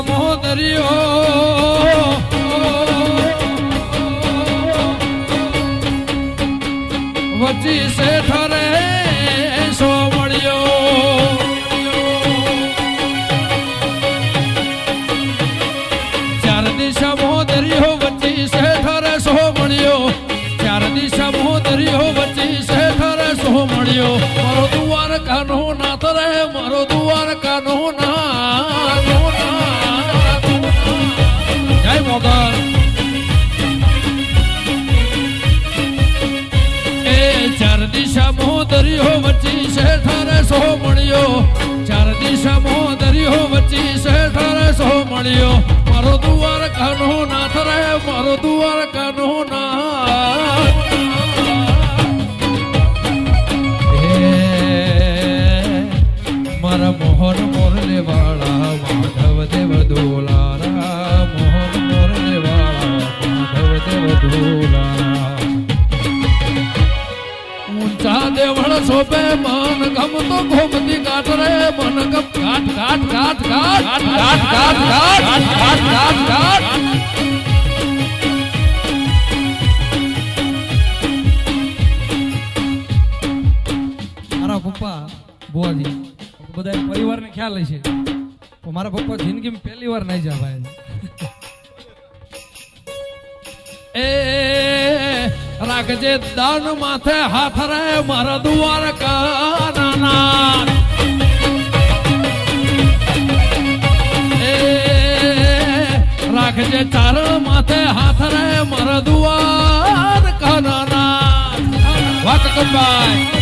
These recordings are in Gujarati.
દામોદરિયો વચી શેઠ રે સોમળ્યો ચાર દિશા મોદરિયો વચી શેઠ રે સોમળ્યો ચાર દિશા મોદરિયો વચી શેઠ રે, મારો દ્વારકાનો વચ્ચી છે થારે સો મળ્યો? ચાર દિશામાં દરિયો વચ્ચી છે થારે સો મળ્યો? મારો દુઆ ઊંચા દેવળ શોભે મન ગમતો ઘોમતી કાટ રે મન ગમ કાટ કાટ કાટ કાટ કાટ કાટ કાટ કાટ કાટ કાટ મારા પપ્પા બુવાજી બધા પરિવારને ખ્યાલ હશે પણ મારા પપ્પા જિંદગીમાં પહેલી વાર નહીં જા ભાઈ એ રાખજે દન માથે હાથ રે મારા દુવાર કાના રાખજે ચાર માથે હાથ રે મારા દુવાર કાના વાત કબાઈ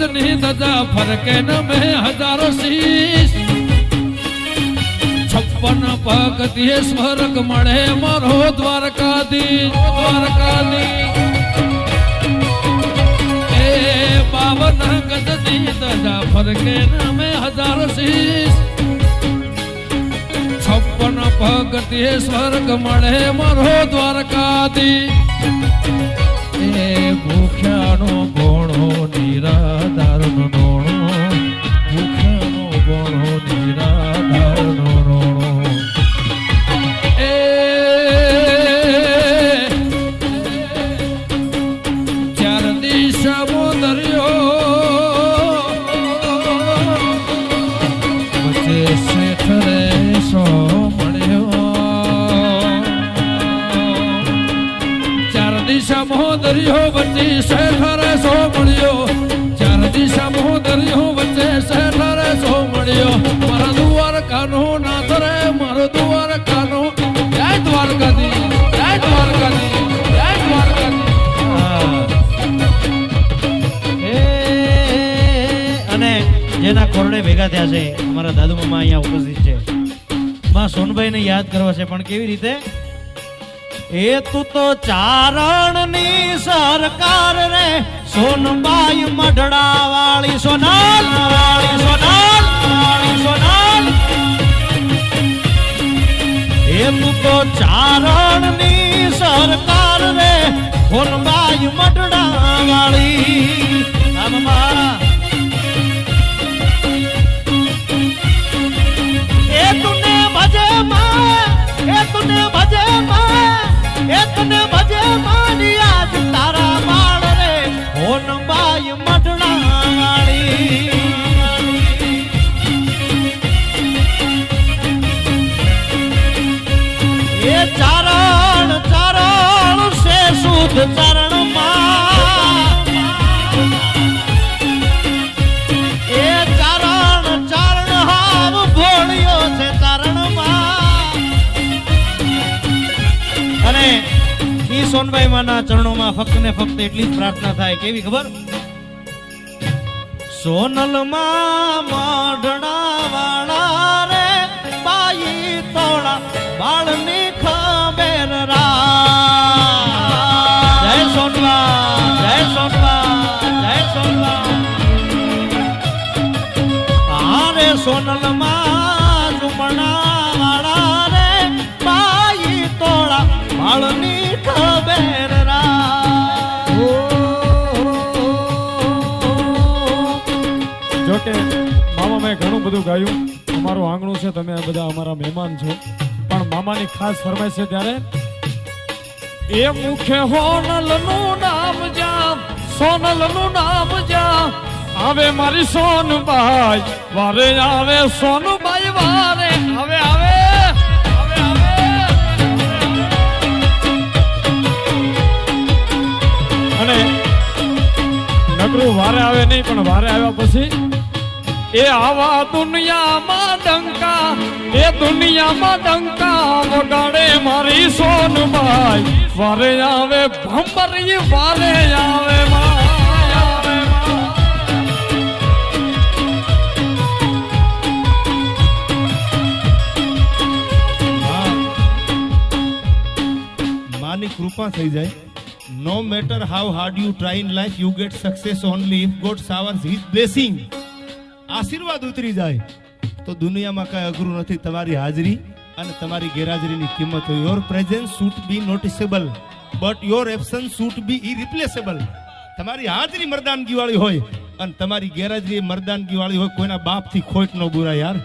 બાવન ગજની ધજા ફરકે ન મેં હજારો શીશ છપ્પન પગ દિએ સ્વર્ગ મળે મારો દ્વારકાધીશ દ્વારકાધીશ એ બાવન ગજની ધજા ફરકે ન મેં હજારો શીશ છપ્પન પગ દિએ સ્વર્ગ મળે મારો દ્વારકાધી જે શેઠને સો મળ્યો ચાર દિશા મો દરિયો વચ્ચે શેઠરે સો મળ્યો. ભેગા થયા છે. અમારા દાદુ મામા અહીંયા ઉપસ્થિત છે. માં સોનભાઈ ને યાદ કરવા છે, પણ કેવી રીતે? એ તું તો ચારણની સરકાર રે. સોનબાઈ મઢડા વાળી સોનાલ વાળી સોનાલ. વાળી સોનાલ એ તું તો ચારણની સરકાર રે. સોનબાઈ મઢડા વાળી મારા સોનભાઈ માના ચરણોમાં ફક્ત ને ફક્ત એટલી જ પ્રાર્થના થાય. કેવી ખબર? સોનલમાં માઢણા વાળા મામા મેં ઘણું બધું છે, તમે આ બધા અમારા મહેમાન છો. પણ મામાની ખાસ ફરમાઈશ છે નામ જા સોનલનું નામ જા આવે મારી સોનબાઈ, વારે આવે સોનબાઈ, વારે નકરું વારે આવે નહીં, પણ વારે આવ્યા પછી, એ આવા દુનિયામાં ડંકા, એ દુનિયામાં ડંકા, વગાડે મારી સોનબાઈ વારે આવે ભંબરી વારે આવે માં. માની કૃપા થઈ જાય. No matter how hard you try in life you get success only if God showers his blessing આશીર્વાદ ઉતરી જાય. તો દુનિયામાં કાંઈ અઘરું નથી. તમારી હાજરી અને તમારી ગેરહાજરીની કિંમત હોય. Your presence should be noticeable but your absence should be irreplaceable તમારી હાજરી મરદાનગી વાળી હોય અને તમારી ગેરહાજરી એ મરદાનગી વાળી હોય, કોઈના બાપથી ખોટ ન બુરા યાર.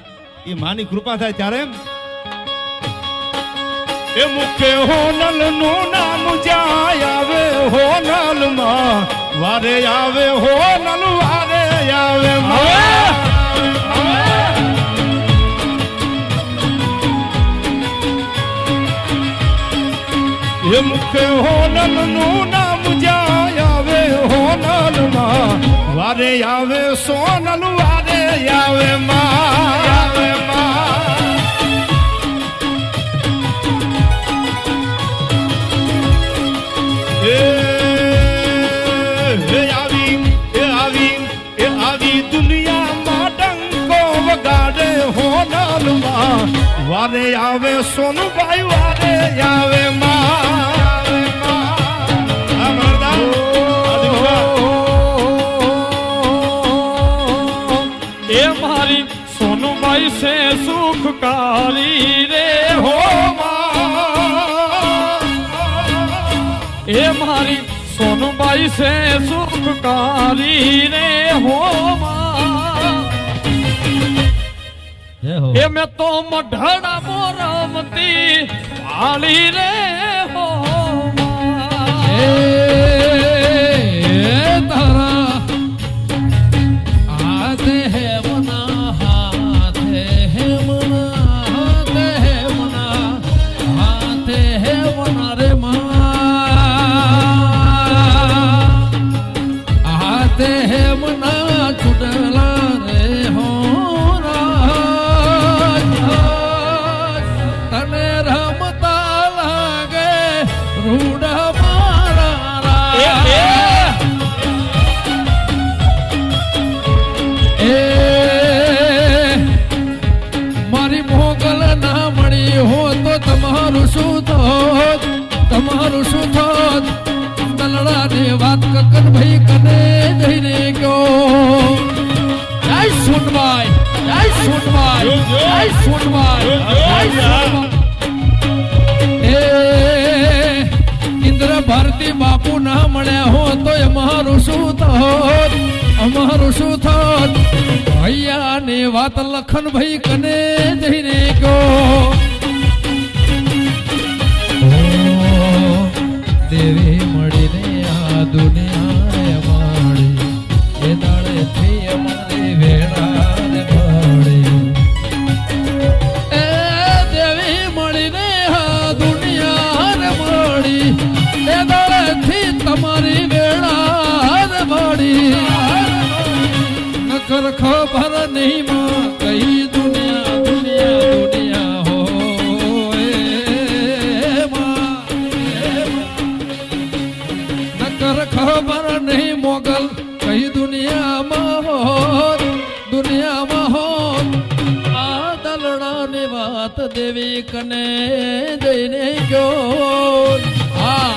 એ માની કૃપા થાય ત્યારે એ મુખે હોનલનું નામ જાય આવે હોનલમાં વારે આવે હોનલ, વારે આવે. એ મુખે હોનલનું નામ જાય આવે હોનલમાં વારે આવે સોનલ, વારે આવે માં આવે માં વારે આવે સોનુભાઈ વારે આવે એ મારી સોનુબાઈ છે સુખકારી રે હો માં. મારી સોનુબાઈ છે સુખકારી રે હો એ મેં તો મઢડા મોરમતી વાળી રે હો તમારું શું મત દલડા ને વાત કકન ભાઈ કને જઈને ગયો. જય સુનભાઈ જય સુનભાઈ જય સુનભાઈ જય સુનભાઈ ઇન્દ્ર ભારતી બાપુ ના મળ્યા હો તો અમારું શું થોત? અમારું શું થોત? ભૈયા ને વાત લખન ભાઈ કને જઈને ગયો. દેવી મળીને આ દુનિયા માળી. એ દાડે થી અમારી વેળા મળી એ દેવી મળીને આ દુનિયાને મળી. એ દળેથી તમારી વેળા રે નખર ખબર નહીં માં કહી દુનિયા કને જઈને ગયો હા.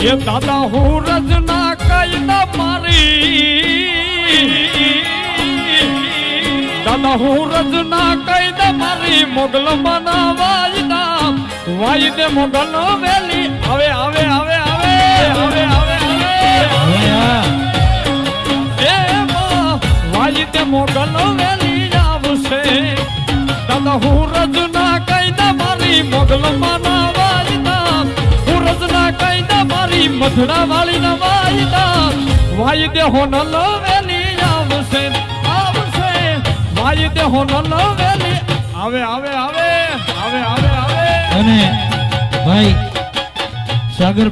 એ દાદા, હું રચના કઈ ન મારી. દાદા, હું રચના કઈ ન મારી. મોગલ મના વાયદા, વાયદે મોગલ વેલી. હવે હવે હવે આવે. મોગલ વેલી આવશે. દાદા, હું રજના કાયદા મારી મોગલ માના વાયદા. હું રજના કાયદા મારી મધડા વાળી ના વાયદા. વાયદે હોનલ વેલી આવશે આવશે. વાયદે હોનલ વેલી, આવે આવે આવે આવે આવે આવે. અને ભાઈ, સાગર